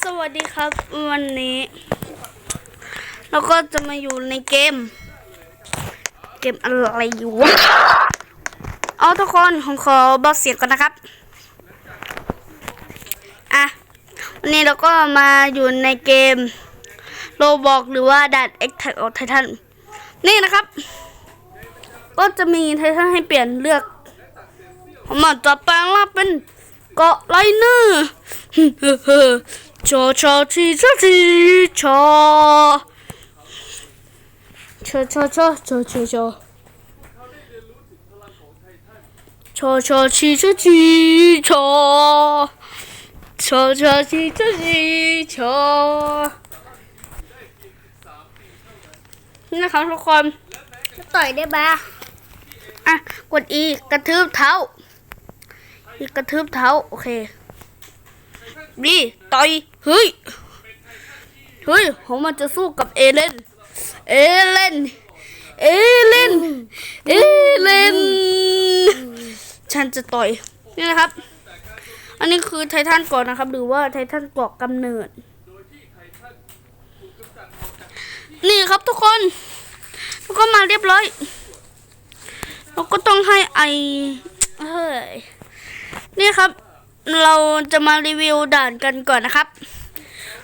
สวัสดีครับ วันนี้ เราก็จะมาอยู่ในเกม เกมอะไรอยู่วะเอาทุกคนผมขอบอกเสียงก่อนนะครับ อะ วันนี้เราก็มาอยู่ในเกมโลบอกหรือว่าดัดเอ็กไททันนี่นะครับ ก็จะมีไททันให้เปลี่ยนเลือกผมอาจจะแปลงร่างเป็นเกาะไลเนอร์ ชอชอชีชอชีชอชอชอชอชอชอชอชอชอชีชอชีชอชอชอชีชอชีชอนี่นะครับทุกคนต่อยได้ปะอะ กด E กระทืบเท้า อีกระทืบเท้า โอเค บีต่อยเฮ้ยเฮ้ยผมมันจะสู้กับเอเลนเอเลนเอเลนเอเลนฉันจะต่อยนี่นะครับ อันนี้คือไททันก่อนนะครับ หรือว่าไททันกาะกำเนิด นี่ครับทุกคนทุกคนมาเรียบร้อยเราก็ต้องให้ไอเฮ้ยนี่ครับ เราจะมารีวิวด่านกันก่อนนะครับ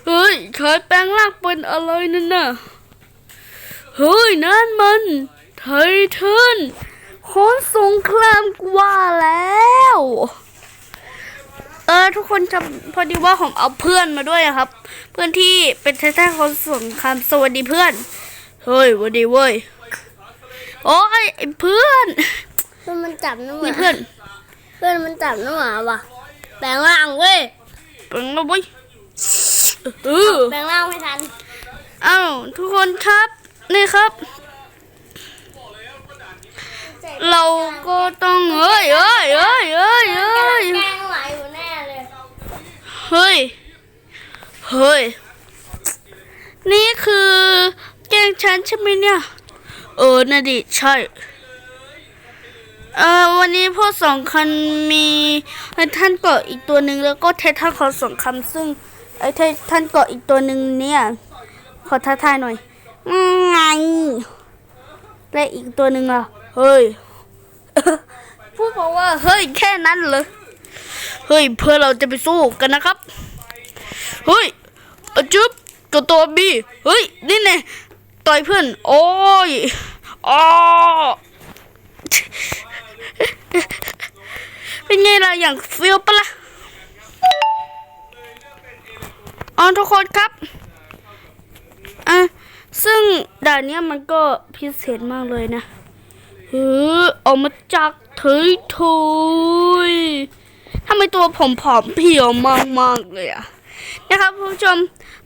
เฮ้ยเคยแปลงร่างเป็นอะไรนั่นน่ะ เฮ้ย นั่นมันไททันโคนสงครามกว่าแล้ว เออ ทุกคนจำพอดีว่าผมเอาเพื่อนมาด้วยอะครับ เพื่อนที่เป็นไททันโคนสงครามสวัสดีเพื่อน เฮ้ยสวัสดีเว้ย โอ้ยไอ้เพื่อน เพื่อนมันจับน้ำหนี่มาเพื่อน เพื่อนมันจับน้ำหมาว่ะ แปลงร่างเว้ยเป็นแล้วเว้ยเออแปลงร่างไม่ทันเอ้าทุกคนครับนี่ครับ เราก็ต้องเฮ้ยเฮ้ยเฮ้ยเฮ้ยเฮ้ยแกล้งไหวอยู่แน่เลยเฮ้ยเฮ้ยนี่คือแกล้งฉันใช่ไหมเนี่ย เออน่ะดิใช่ เออวันนี้พวกสองคันมีไอททันเกาะอีกตัวหนึ่งแล้วก็ไททันขอสองคำซึ่งไอ้ททันเกาะอีกตัวหนึ่งเนี่ยขอท้าทายหน่อยไงและอีกตัวหนึ่งอะเฮ้ยพูดบอกว่าเฮ้ยแค่นั้นเลยเฮ้ยเพื่อเราจะไปสู้กันนะครับเฮ้ยจุ๊บกับตัวบีเฮ้ยนี่ไงต่อยเพื่อนโอ้ยอ๋อ เป็นไงล่ะอย่างฟิลปะล่ะอ๋อทุกคนครับอะซึ่งด่านเนี้ยมันก็พิเศษมากเลยนะเฮ้อออกมาจากเถยทุยทำไมตัวผมผอมเพรียวมากๆเลยอะนะครับคุณผู้ชม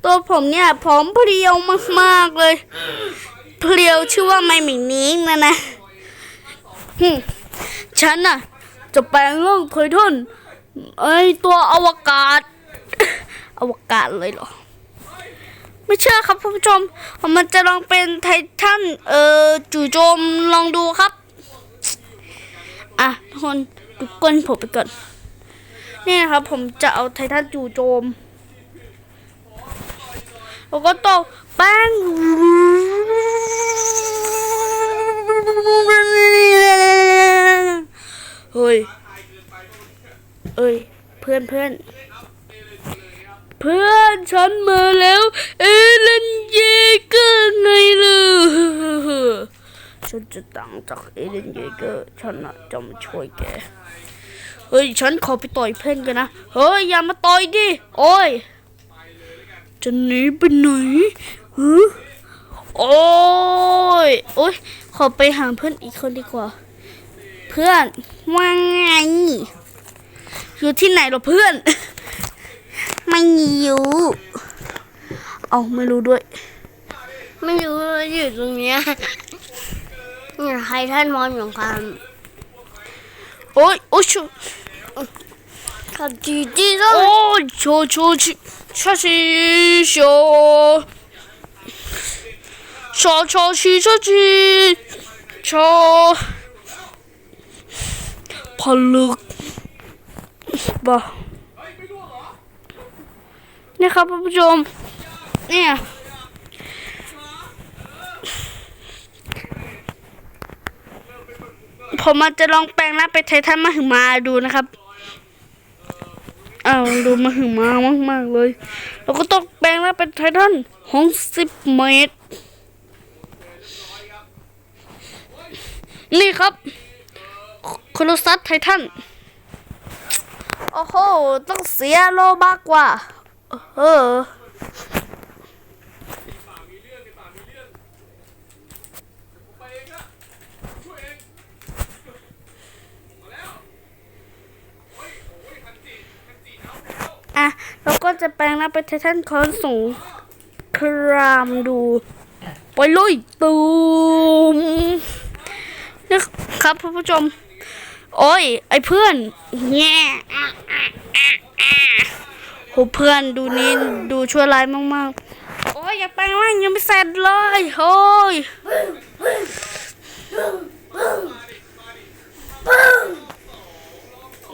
ตัวผมเนี่ยผอมเพรียวมากๆเลย เพรียวชื่อว่าไม่หมิงนิ้งนะนะ ฉันน่ะ จะแปลงร่างไททันไอตัวอวกาศ อวกาศเลยเหรอ ไม่เชื่อครับคุณผู้ชม มันจะลองเป็นไททันเอ่อจู่โจมลองดูครับ อะทุกคนดูก้นผมไปก่อนนี่นะครับ ผมจะเอาไททันจู่โจม แล้วก็ต้องแป้ง เฮ้ย เอ้ย เพื่อนเพื่อน เพื่อนฉันมาแล้ว เอเลนเยเกอร์ไงล่ะฉันจะต่างจากเอเลนเยเกอร์ฉันน่ะจะมาช่วยแก เฮ้ย ฉันขอไปต่อยเพื่อนกันนะ เฮ้ย อย่ามาต่อยดิ โอ้ย จะหนีไปไหนฮึโอ้ย โอ้ย ขอไปหาเพื่อนอีกคนดีกว่า เพื่อนว่าไง อยู่ที่ไหนเหรอเพื่อน ไม่อยู่เอาไม่รู้ด้วย ไม่รู้ว่าอยู่ตรงเนี้ยเนี่ยใครท่านมอนของคโอ้ยโอ้ยชูำขับจีจีต้โอ้ยโชโชชิชาชิโชชอชอชิชาชิชอ พลึกบ่นี่ครับท่านผู้ชม เนี่ยผมอาจจะลองแปลงร่างเป็นไททันมาหึมาดูนะครับอ้าวดูมาหึมามากๆเลย เราก็ต้องแปลงร่างเป็นไททันหกสิบเมตร นี่ครับ โคโลซัสไททัน โอ้โห ต้องเสียโลมากกว่า เอออะเราก็จะแปลงร่างเป็นไททันคอนสูงครามดูไปลุยตูมนี่ครับผู้ชม โอ้ย ไอเพื่อนแง่โหเพื่อนดูนี่ดูชั่วร้ายมากๆ โอ้ยอย่าแปลงร่างยังไม่เสร็จเลยโอ้ย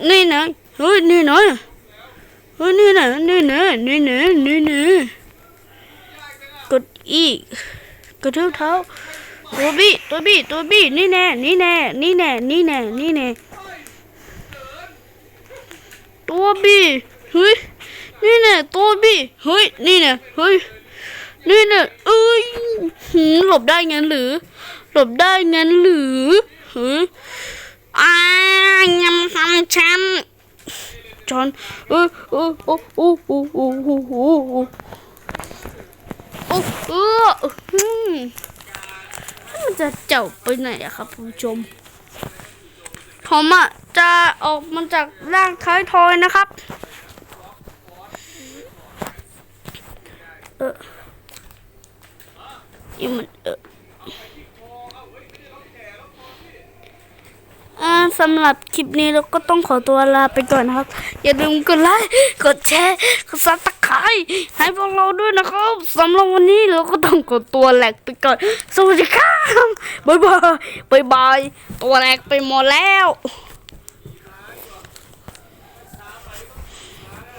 นี่นะเฮ้ยนี่นะเฮ้ยนี่นะนี่นะนี่นะนี่นะกดอีกกระทืบเท้าตัวบี้ตัวบี้ตัวบี้นี่แน่นี่แน่นี่แน่นี่แน่นี่แน่ ตัวบีเฮ้ยนี่แน่ตัวบีเฮ้ยนี่แน่เฮ้ยนี่แน่เอ้ยหลบได้งั้นหรือ หลบได้งั้นหรือเฮ้ยอ่ายำทำฉันจอนเออเออโอ้โอ้โอ้โอ้โอ้โอ้โอ้โอ้เอออืมมันจะเจ้าไปไหนอะครับผู้ชมผมอะ จะออกมาจากร่างท้ายทอยนะครับ เออนี่มันเอออ่าสำหรับคลิปนี้เราก็ต้องขอตัวลาไปก่อนนะครับ อย่าลืมกดไลค์ กดแชร์ กดซับสไครต์ให้พวกเราด้วยนะครับสำหรับวันนี้เราก็ต้องกดตัวแหลกไปก่อน สวัสดีครับ บ๊ายบาย บ๊ายบาย ตัวแหลกไปหมดแล้ว